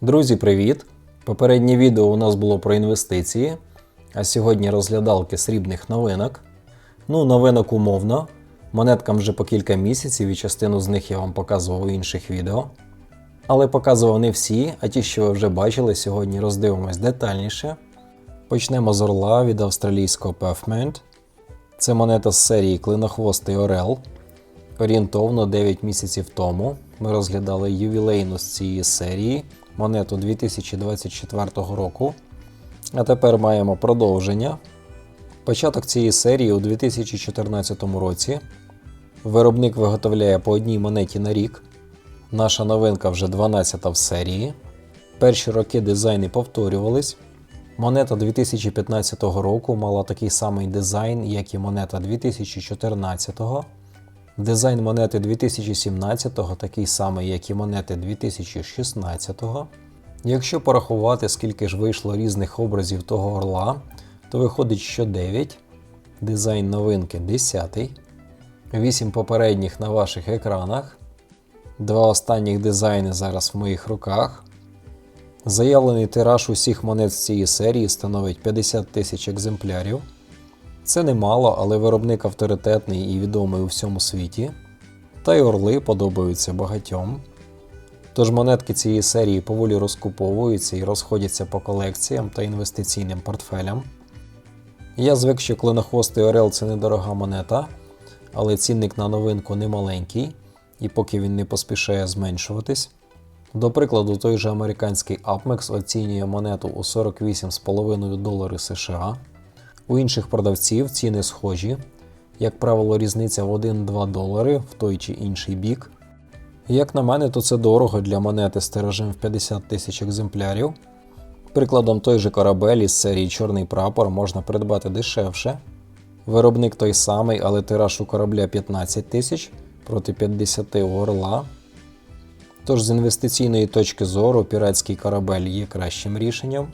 Друзі, привіт! Попереднє відео у нас було про інвестиції, а сьогодні розглядалки срібних новинок. Ну, новинок умовно. Монеткам вже по кілька місяців і частину з них я вам показував у інших відео. Але показував не всі, а ті, що ви вже бачили, сьогодні роздивимось детальніше. Почнемо з орла від австралійського Pavement. Це монета з серії Клинохвостий Орел. Орієнтовно 9 місяців тому ми розглядали ювілейну з цієї серії монету 2024 року. А тепер маємо продовження. Початок цієї серії у 2014 році. Виробник виготовляє по одній монеті на рік. Наша новинка вже 12 в серії. Перші роки дизайни повторювались. Монета 2015 року мала такий самий дизайн, як і монета 2014. Дизайн монети 2017-го такий самий, як і монети 2016-го. Якщо порахувати, скільки ж вийшло різних образів того орла, то виходить, що 9. Дизайн новинки 10. 8 попередніх на ваших екранах. Два останніх дизайни зараз в моїх руках. Заявлений тираж усіх монет з цієї серії становить 50 тисяч екземплярів. Це немало, але виробник авторитетний і відомий у всьому світі. Та й орли подобаються багатьом. Тож монетки цієї серії поволі розкуповуються і розходяться по колекціям та інвестиційним портфелям. Я звик, що клинохвостий Орел це недорога монета, але цінник на новинку не маленький, і поки він не поспішає зменшуватись. До прикладу, той же американський Apmex оцінює монету у 48,5 долари США. У інших продавців ціни схожі, як правило, різниця в 1-2 долари в той чи інший бік. Як на мене, то це дорого для монети з тиражем в 50 тисяч екземплярів. Прикладом той же корабель із серії Чорний прапор можна придбати дешевше. Виробник той самий, але тираж у корабля 15 тисяч проти 50 у орла. Тож з інвестиційної точки зору піратський корабель є кращим рішенням.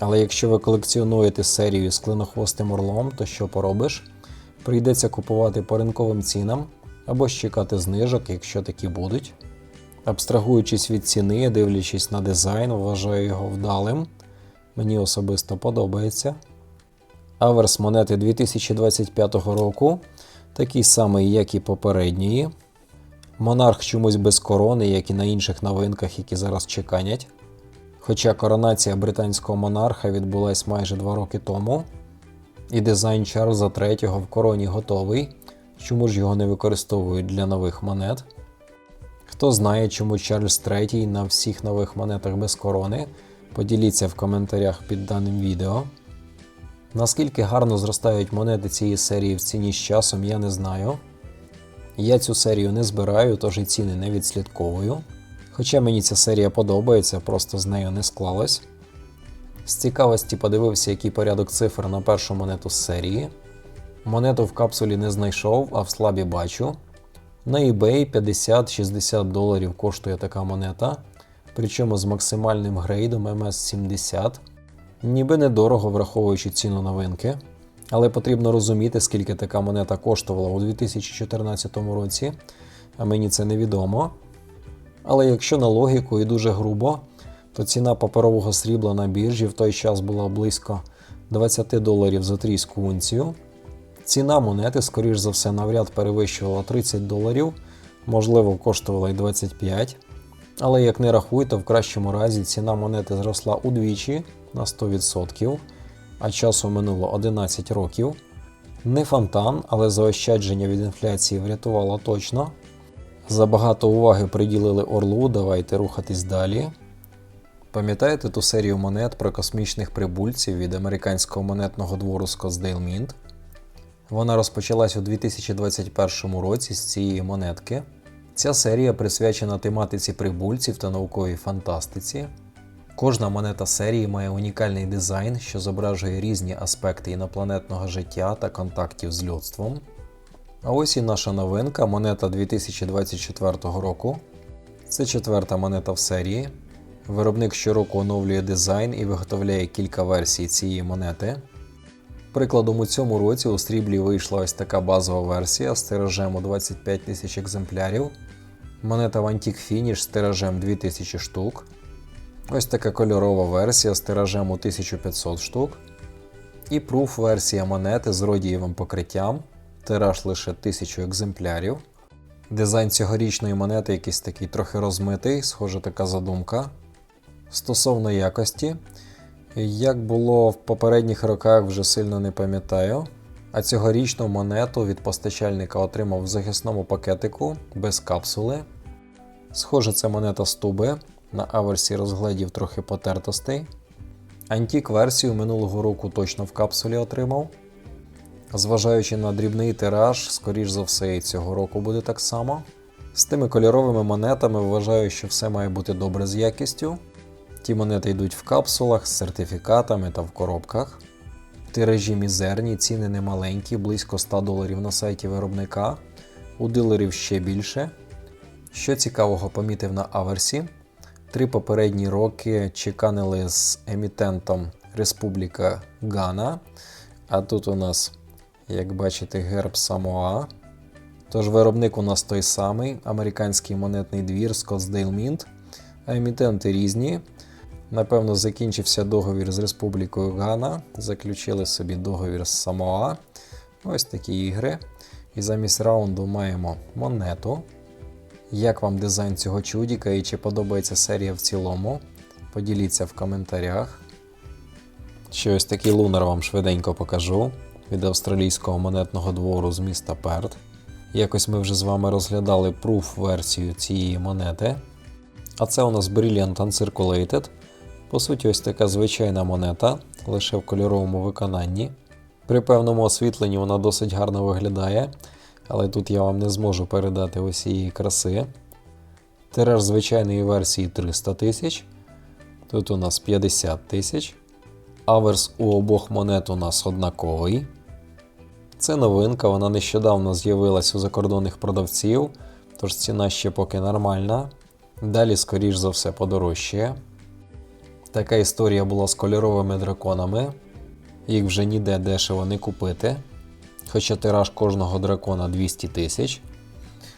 Але якщо ви колекціонуєте серію з клинохвостим орлом, то що поробиш? Прийдеться купувати по ринковим цінам або ж чекати знижок, якщо такі будуть. Абстрагуючись від ціни, дивлячись на дизайн, вважаю його вдалим. Мені особисто подобається. Аверс монети 2025 року, такий самий, як і попередньої. Монарх чомусь без корони, як і на інших новинках, які зараз чеканять. Хоча коронація британського монарха відбулась майже два роки тому, і дизайн Чарльза III в короні готовий, чому ж його не використовують для нових монет. Хто знає, чому Чарльз III на всіх нових монетах без корони, поділіться в коментарях під даним відео. Наскільки гарно зростають монети цієї серії в ціні з часом, я не знаю. Я цю серію не збираю, тож і ціни не відслідковую. Хоча мені ця серія подобається, просто з нею не склалось. З цікавості подивився, який порядок цифр на першу монету з серії. Монету в капсулі не знайшов, а в слабі бачу. На eBay 50-60 доларів коштує така монета, причому з максимальним грейдом MS70. Ніби недорого враховуючи ціну новинки. Але потрібно розуміти, скільки така монета коштувала у 2014 році, а мені це невідомо. Але якщо на логіку і дуже грубо, то ціна паперового срібла на біржі в той час була близько 20 доларів за трійську унцію. Ціна монети, скоріш за все, навряд перевищувала 30 доларів, можливо, коштувала й 25. Але як не рахуй, то в кращому разі ціна монети зросла удвічі на 100%, а часу минуло 11 років. Не фонтан, але заощадження від інфляції врятувало точно. Забагато уваги приділили Орлу, давайте рухатись далі. Пам'ятаєте ту серію монет про космічних прибульців від американського монетного двору Scottsdale Mint? Вона розпочалась у 2021 році з цієї монетки. Ця серія присвячена тематиці прибульців та науковій фантастиці. Кожна монета серії має унікальний дизайн, що зображує різні аспекти інопланетного життя та контактів з людством. А ось і наша новинка монета 2024 року. Це четверта монета в серії. Виробник щороку оновлює дизайн і виготовляє кілька версій цієї монети. Прикладом у цьому році у сріблі вийшла ось така базова версія з тиражем у 25 тисяч екземплярів. Монета в Antique Finish з тиражем 2000 штук. Ось така кольорова версія з тиражем у 1500 штук. І пруф версія монети з родієвим покриттям. Тираж лише 1000 екземплярів. Дизайн цьогорічної монети якийсь такий трохи розмитий, схоже така задумка. Стосовно якості, як було в попередніх роках, вже сильно не пам'ятаю. А цьогорічну монету від постачальника отримав в захисному пакетику без капсули. Схоже, це монета з туби. На аверсі розглядів трохи потертостей. Антік версію минулого року точно в капсулі отримав. Зважаючи на дрібний тираж, скоріш за все, і цього року буде так само. З тими кольоровими монетами вважаю, що все має бути добре з якістю. Ті монети йдуть в капсулах з сертифікатами та в коробках. Тиражі мізерні, ціни немаленькі, близько 100 доларів на сайті виробника. У дилерів ще більше. Що цікавого помітив на аверсі. Три попередні роки чеканили з емітентом Республіка Гана. А тут у нас, як бачите, герб Самоа. Тож виробник у нас той самий, американський монетний двір Scottsdale Mint, а емітенти різні. Напевно, закінчився договір з Республікою Гана. Заключили собі договір з Самоа. Ось такі ігри. І замість раунду маємо монету. Як вам дизайн цього чудіка і чи подобається серія в цілому? Поділіться в коментарях. Ще ось такий лунер вам швиденько покажу від австралійського монетного двору з міста Перт. Якось ми вже з вами розглядали пруф-версію цієї монети. А це у нас Brilliant Uncirculated. По суті, ось така звичайна монета, лише в кольоровому виконанні. При певному освітленні вона досить гарно виглядає, але тут я вам не зможу передати усієї краси. Тираж звичайної версії 300 тисяч. Тут у нас 50 тисяч. Аверс у обох монет у нас однаковий. Це новинка, вона нещодавно з'явилась у закордонних продавців, тож ціна ще поки нормальна. Далі, скоріш за все, подорожчає. Така історія була з кольоровими драконами. Їх вже ніде дешево не купити. Хоча тираж кожного дракона 200 тисяч.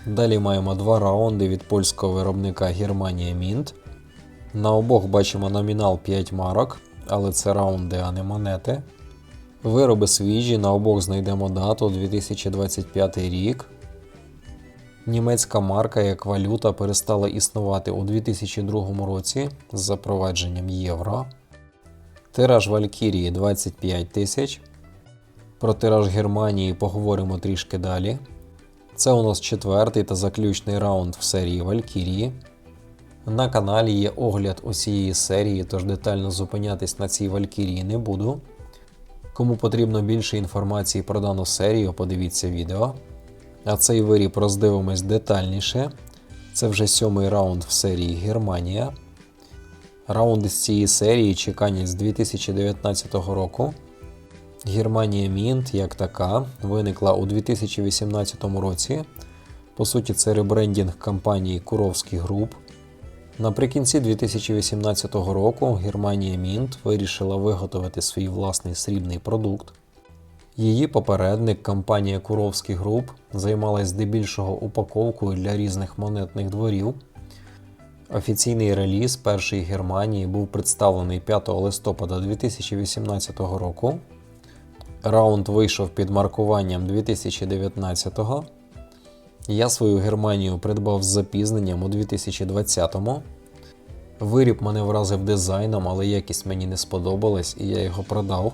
Далі маємо два раунди від польського виробника Германія Mint. На обох бачимо номінал 5 марок, але це раунди, а не монети. Вироби свіжі, на обох знайдемо дату 2025 рік. Німецька марка як валюта перестала існувати у 2002 році з запровадженням євро. Тираж Валькірії 25 тисяч. Про тираж Германії поговоримо трішки далі. Це у нас четвертий та заключний раунд в серії Валькірії. На каналі є огляд усієї серії, тож детально зупинятись на цій Валькірії не буду. Кому потрібно більше інформації про дану серію, подивіться відео. А цей виріб роздивимось детальніше. Це вже сьомий раунд в серії Германія. Раунди з цієї серії чеканять з 2019 року. Германія Мінт як така виникла у 2018 році. По суті, це ребрендінг компанії Куровський Груп. Наприкінці 2018 року Германія Мінт вирішила виготовити свій власний срібний продукт. Її попередник, компанія Куровський Груп, займалась здебільшого упаковкою для різних монетних дворів. Офіційний реліз першої Германії був представлений 5 листопада 2018 року. Раунд вийшов під маркуванням 2019-го. Я свою Германію придбав з запізненням у 2020-му. Виріб мене вразив дизайном, але якість мені не сподобалась і я його продав.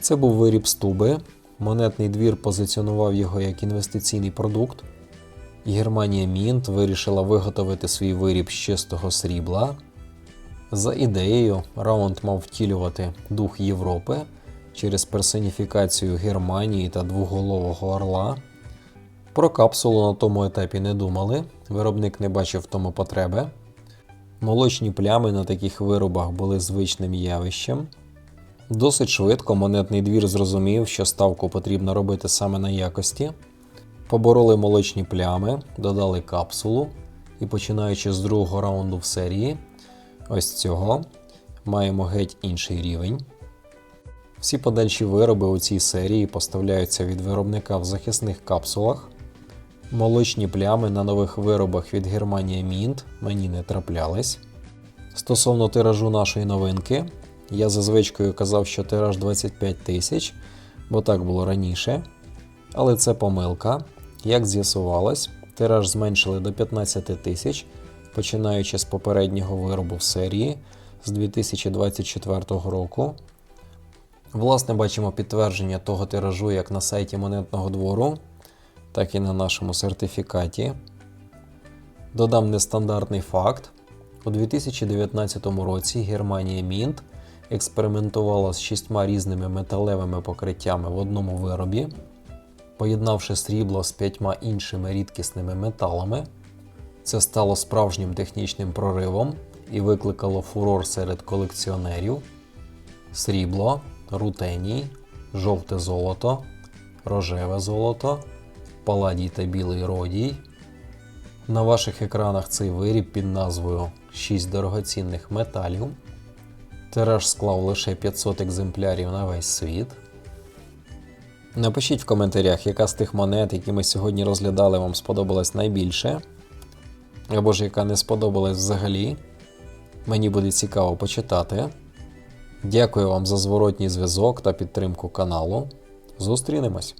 Це був виріб з туби. Монетний двір позиціонував його як інвестиційний продукт. Германія Мінт вирішила виготовити свій виріб з чистого срібла. За ідеєю, раунд мав втілювати дух Європи через персоніфікацію Германії та двоголового орла. Про капсулу на тому етапі не думали, виробник не бачив в тому потреби. Молочні плями на таких виробах були звичним явищем. Досить швидко монетний двір зрозумів, що ставку потрібно робити саме на якості. Побороли молочні плями, додали капсулу і починаючи з другого раунду в серії, ось цього, маємо геть інший рівень. Всі подальші вироби у цій серії поставляються від виробника в захисних капсулах. Молочні плями на нових виробах від Германія Mint мені не траплялись. Стосовно тиражу нашої новинки, я за звичкою казав, що тираж 25 тисяч, бо так було раніше. Але це помилка. Як з'ясувалось, тираж зменшили до 15 тисяч, починаючи з попереднього виробу в серії з 2024 року. Власне, бачимо підтвердження того тиражу як на сайті монетного двору, так і на нашому сертифікаті. Додам нестандартний факт. У 2019 році Германія Мінт експериментувала з шістьма різними металевими покриттями в одному виробі, поєднавши срібло з п'ятьма іншими рідкісними металами. Це стало справжнім технічним проривом і викликало фурор серед колекціонерів. Срібло, рутеній, жовте золото, рожеве золото, паладій та білий родій. На ваших екранах цей виріб під назвою 6 дорогоцінних металів. Тираж склав лише 500 екземплярів на весь світ. Напишіть в коментарях, яка з тих монет, які ми сьогодні розглядали, вам сподобалась найбільше, або ж яка не сподобалась взагалі. Мені буде цікаво почитати. Дякую вам за зворотній зв'язок та підтримку каналу. Зустрінемось!